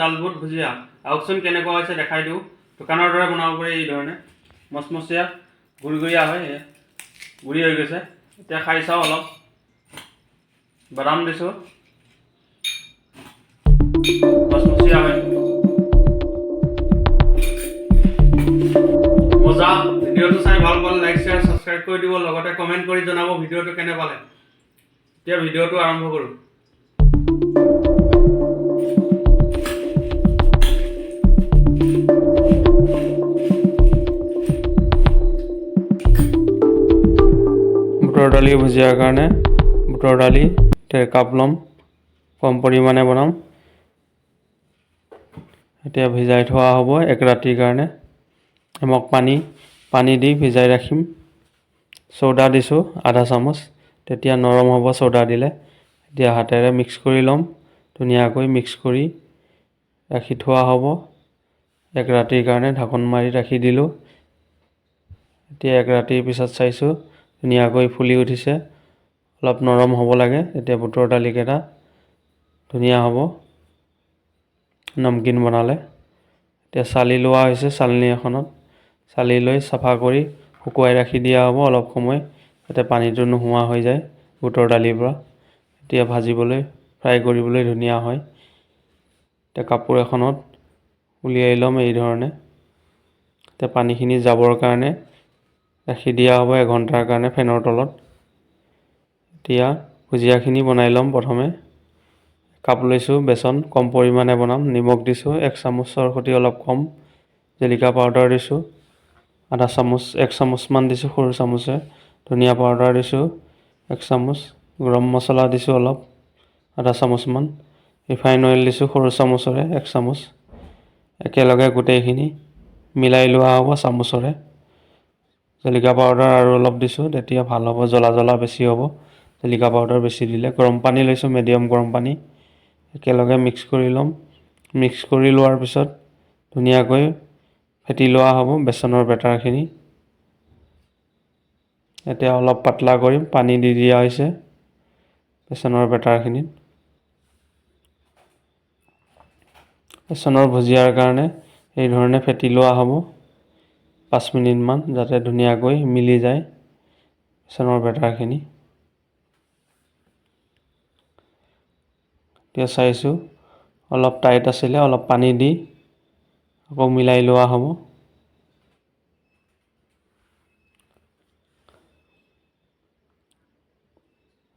ডাল বুট ভুজিয়া। আহকচোন কেনেকুৱা হৈছে দেখাই দিওঁ। দোকানৰ দৰে বনাব পাৰি এই ধৰণে। মচমচীয়া গুৰগুৰীয়া হয় গুৰি হৈ গৈছে। এতিয়া খাই চাওঁ অলপ। বাদাম দিছোঁ। মচমচীয়া হয়। মজা। ভিডিঅ'টো চাই ভালো পালে লাইক শ্বেয়াৰ ছাবস্ক্ৰাইব কৰি দিব। লগতে কমেণ্ট কৰি জনাব ভিডিঅ'টো কেনে পালে। এতিয়া ভিডিঅ'টো আৰম্ভ কৰোঁ। দালি ভুজিয়াৰ কাৰণে বুটৰ দালি ডেৰ কাপ ল'ম, কম পৰিমাণে বনাম। এতিয়া ভিজাই থোৱা হ'ব এক ৰাতিৰ কাৰণে। নিমখ পানী পানী দি ভিজাই ৰাখিম। চ'দা দিছোঁ, আধা চামুচ। তেতিয়া নৰম হ'ব চ'দা দিলে। এতিয়া হাতেৰে মিক্স কৰি ল'ম, ধুনীয়াকৈ মিক্স কৰি ৰাখি থোৱা হ'ব। এক ৰাতিৰ কাৰণে ঢাকোন মাৰি ৰাখি দিলোঁ। এতিয়া এক ৰাতিৰ পিছত চাইছোঁ। ধুনীয়াকৈ ফুলি উঠিছে। অলপ নৰম হ'ব লাগে এতিয়া বুটৰ দালিকেইটা ধুনীয়া হ'ব। নমকিন বনালে। এতিয়া চালি লোৱা হৈছে চালনী এখনত। চালি লৈ চাফা কৰি শুকুৱাই ৰাখি দিয়া হ'ব অলপ সময় যাতে পানীটো নোহোৱা হৈ যায় বুটৰ দালিৰ পৰা। এতিয়া ভাজিবলৈ ফ্ৰাই কৰিবলৈ ধুনীয়া হয়। এতিয়া কাপোৰ এখনত উলিয়াই ল'ম এই ধৰণে। এতিয়া পানীখিনি যাবৰ কাৰণে ৰাখি দিয়া হ'ব এঘণ্টাৰ কাৰণে ফেনৰ তলত। এতিয়া ভুজিয়াখিনি বনাই ল'ম প্ৰথমে। কাপ লৈছোঁ, বেচন, কম পৰিমাণে বনাম, নিমখ দিছোঁ, এক চামুচৰ সৈতে অলপ কম, জেলিকা পাউডাৰ দিছোঁ, আধা চামুচ, এক চামুচমান দিছোঁ সৰু চামুচে, ধনিয়া পাউডাৰ দিছোঁ, এক চামুচ, গৰম মছলা দিছোঁ অলপ, আধা চামুচমান ৰিফাইন অইল দিছোঁ সৰু চামুচৰে, এক চামুচ, একেলগে গোটেইখিনি মিলাই লোৱা হ'ব চামুচৰে। জলকীয়া পাউডাৰ আৰু অলপ দিছোঁ তেতিয়া ভাল হ'ব জ্বলা জ্বলা বেছি হ'ব। জলকীয়া পাউডাৰ বেছি দিলে গৰম পানী লৈছোঁ মিডিয়াম গৰম পানী একেলগে মিক্স কৰি ল'ম। মিক্স কৰি লোৱাৰ পিছত ধুনীয়াকৈ ফেটি লোৱা হ'ব বেচনৰ বেটাৰখিনি। এতিয়া অলপ পাতলা কৰিম পানী দি দিয়া হৈছে বেচনৰ বেটাৰখিনিত। বেচনৰ ভুজিয়াৰ কাৰণে এই ধৰণে ফেটি লোৱা হ'ব। পাঁচ মিনিটমান যাতে ধুনীয়াকৈ মিলি যায় বেচনৰ বেটাৰখিনি এতিয়া চাইছোঁ, অলপ টাইট আছিলে, অলপ পানী দি আকৌ মিলাই লোৱা হ'ব।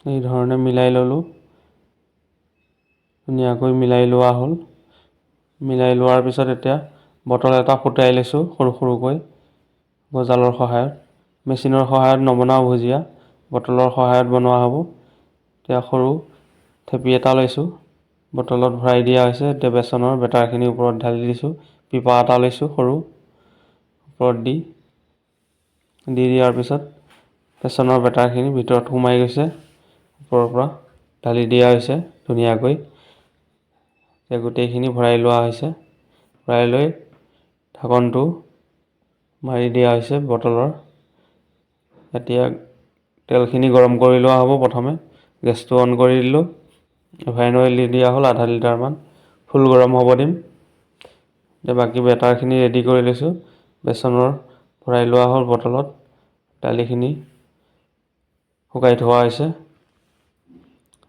এই ধৰণে মিলাই ল'লোঁ। ধুনীয়াকৈ মিলাই লোৱা হ'ল। মিলাই লোৱাৰ পিছত এতিয়া বটল এটা ফুটাই লৈছোঁ সৰু সৰুকৈ। গজালৰ সহায়ত মেচিনৰ সহায়ত নবনাওঁ ভুজিয়া বটলৰ সহায়ত বনোৱা হ'ব। এতিয়া সৰু থেপি এটা লৈছোঁ বটলত ভৰাই দিয়া হৈছে এতিয়া বেচনৰ বেটাৰখিনি ওপৰত ঢালি দিছোঁ পিপা এটা লৈছোঁ সৰু ওপৰত দি দি দিয়াৰ পিছত বেচনৰ বেটাৰখিনি ভিতৰত সোমাই গৈছে ওপৰৰ পৰা ঢালি দিয়া হৈছে ধুনীয়াকৈ। এতিয়া গোটেইখিনি ভৰাই লোৱা হৈছে ভৰাই লৈ ঢাকনটো মাৰি দিয়া হৈছে বটলৰ। এতিয়া তেলখিনি গৰম কৰি লোৱা হ'ব প্ৰথমে। গেছটো অন কৰি দিলোঁ। ৰিফাইন অইল দি দিয়া হ'ল আধা লিটাৰমান। ফুল গৰম হ'ব দিম। এতিয়া বাকী বেটাৰখিনি ৰেডি কৰি লৈছোঁ। বেচনৰ ভৰাই লোৱা হ'ল বটলত। দালিখিনি শুকাই থোৱা হৈছে।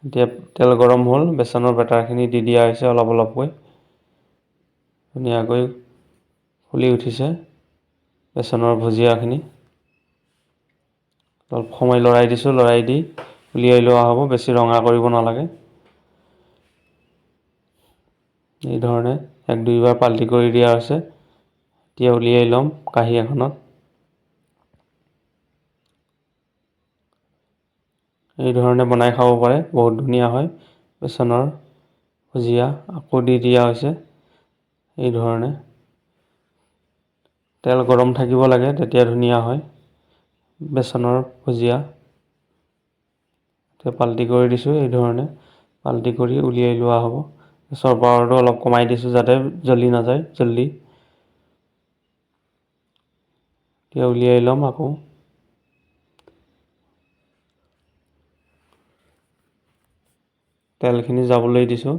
এতিয়া তেল গৰম হ'ল। বেচনৰ বেটাৰখিনি দি দিয়া হৈছে অলপ অলপকৈ। ধুনীয়াকৈ ফুলি উঠিছে। বেচনৰ ভুজিয়াখিনি। অলপ সময় লৰাই দিছোঁ লৰাই দি উলিয়াই লোৱা হ'ব বেছি ৰঙা কৰিব নালাগে। এই ধৰণে এক দুইবাৰ পাল্টি কৰি দিয়া হৈছে। এতিয়া উলিয়াই ল'ম কাঁহী এখনত। এই ধৰণে বনাই খাব পাৰে বহুত ধুনীয়া হয় বেচনৰ ভুজিয়া। আকৌ দি দিয়া হৈছে এই ধৰণে। তেল গৰম থাকিব লাগে তেতিয়া ধুনীয়া হয়। বেচনৰ ভুজিয়া। এতিয়া পাল্টি কৰি দিছোঁ এই ধৰণে। পাল্টি কৰি উলিয়াই লোৱা হ'ব। গেছৰ পাৱাৰটো অলপ কমাই দিছোঁ যাতে জ্বলি নাযায় জল্দি। এতিয়া উলিয়াই ল'ম আকৌ। তেলখিনি যাবলৈ দিছোঁ।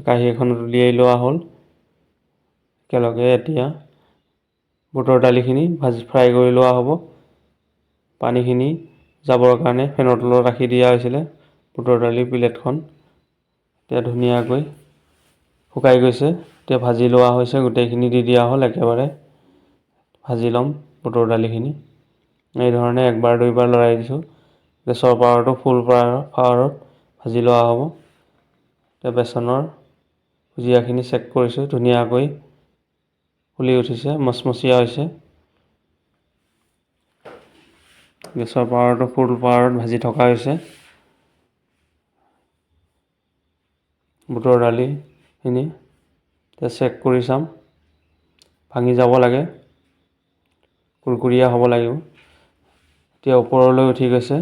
কাঁহী এখনত উলিয়াই লোৱা হ'ল। একেলগে এতিয়া বুটৰ দালিখিনি ভাজি ফ্ৰাই কৰি লোৱা হ'ব। পানীখিনি যাবৰ কাৰণে ফেনৰ তলত ৰাখি দিয়া হৈছিলে বুটৰ দালিৰ প্লেটখন। এতিয়া ধুনীয়াকৈ শুকাই গৈছে, এতিয়া ভাজি লোৱা হৈছে, গোটেইখিনি দি দিয়া হ'ল একেবাৰে। ভাজি ল'ম বুটৰ দালিখিনি এই ধৰণে একবাৰ, দুইবাৰ লৰাই দিছোঁ। গেছৰ পাৱাৰটো ফুল পাৱাৰ, পাৱাৰত ভাজি লোৱা হ'ব। এতিয়া বেচনৰ ভুজিয়াখিনি চেক কৰিছোঁ, ধুনীয়াকৈ ফুলি উঠিছে, মচমচীয়া হৈছে। গেছৰ পাৱাৰটো ফুল পাৱাৰত ভাজি থকা হৈছে। বুটৰ দালিখিনি এতিয়া চেক কৰি চাম। ভাঙি যাব লাগে। কুৰকুৰীয়া হ'ব লাগিব। এতিয়া ওপৰলৈ উঠি গৈছে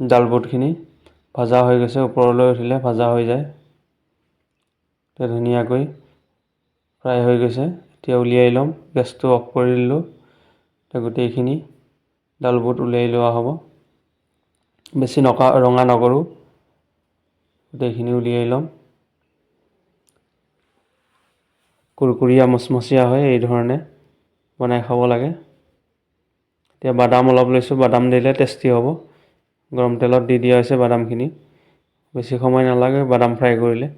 ডাল বুটখিনি ভাজা হৈ গৈছে, ওপৰলৈ উঠিলে ভাজা হৈ যায়। এতিয়া ধুনীয়াকৈ ফ্ৰাই হৈ গৈছে। এতিয়া উলিয়াই ল'ম গেছটো অফ কৰি দিলোঁ। গোটেইখিনি ডাল বুট উলিয়াই লোৱা হ'ব। বেছি নকা ৰঙা নকৰোঁ। গোটেইখিনি উলিয়াই ল'ম। কুৰকুৰীয়া মচমচীয়া হয় এই ধৰণে বনাই খাব লাগে। এতিয়া বাদাম অলপ লৈছোঁ বাদাম দিলে টেষ্টি হ'ব। গৰম তেলত দি দিয়া হৈছে বাদামখিনি। বেছি সময় নালাগে বাদাম ফ্ৰাই কৰিলে।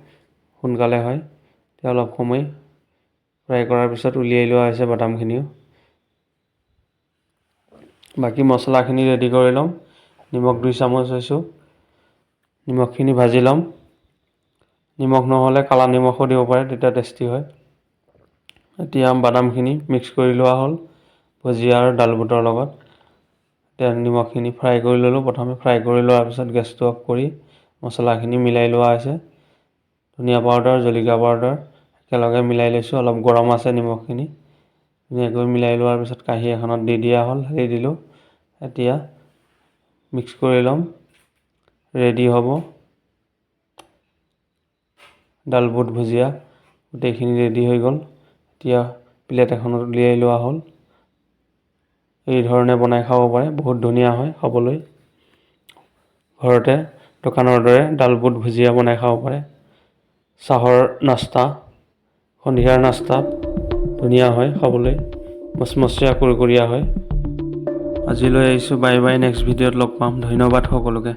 সোনকালে হয়। এতিয়া অলপ সময় ফ্ৰাই কৰাৰ পিছত উলিয়াই লোৱা হৈছে বাদামখিনিও। বাকী মছলাখিনি ৰেডি কৰি ল'ম। নিমখ দুই চামুচ লৈছোঁ নিমখখিনি ভাজি ল'ম। নিমখ নহ'লে কালা নিমখো দিব পাৰে তেতিয়া টেষ্টি হয়। এতিয়া বাদামখিনি মিক্স কৰি লোৱা হ'ল ভুজিয়া আৰু ডাল বুটৰ লগত। এতিয়া নিমখখিনি ফ্ৰাই কৰি ল'লোঁ। প্ৰথমে ফ্ৰাই কৰি লোৱাৰ পিছত গেছটো অফ কৰি মছলাখিনি মিলাই লোৱা হৈছে। ধনিয়া পাউডাৰ জলকীয়া পাউডাৰ একেলগে মিলাই লৈছোঁ অলপ গৰম আছে নিমখখিনি। ধুনীয়াকৈ মিলাই লোৱাৰ পিছত কাঁহী এখনত দি দিয়া হ'ল ঢালি দিলোঁ। এতিয়া মিক্স কৰি ল'ম ৰেডি হ'ব। ডাল বুট ভুজিয়া গোটেইখিনি ৰেডি হৈ গ'ল। এতিয়া প্লেট এখনত উলিয়াই লোৱা হ'ল। এই ধৰণে বনাই খাব পাৰে বহুত ধুনীয়া হয় খাবলৈ। ঘৰতে দোকানৰ দৰে ডাল বুট ভুজিয়া বনাই খাব পাৰে। চাহৰ নাস্তা। সন্ধিয়াৰ নাস্তাত ধুনীয়া হয় খাবলৈ মচমচীয়া কুৰকুৰীয়া হয়। আজিলৈ আহিছোঁ বাই বাই নেক্সট ভিডিঅ'ত লগ পাম। ধন্যবাদ সকলোকে।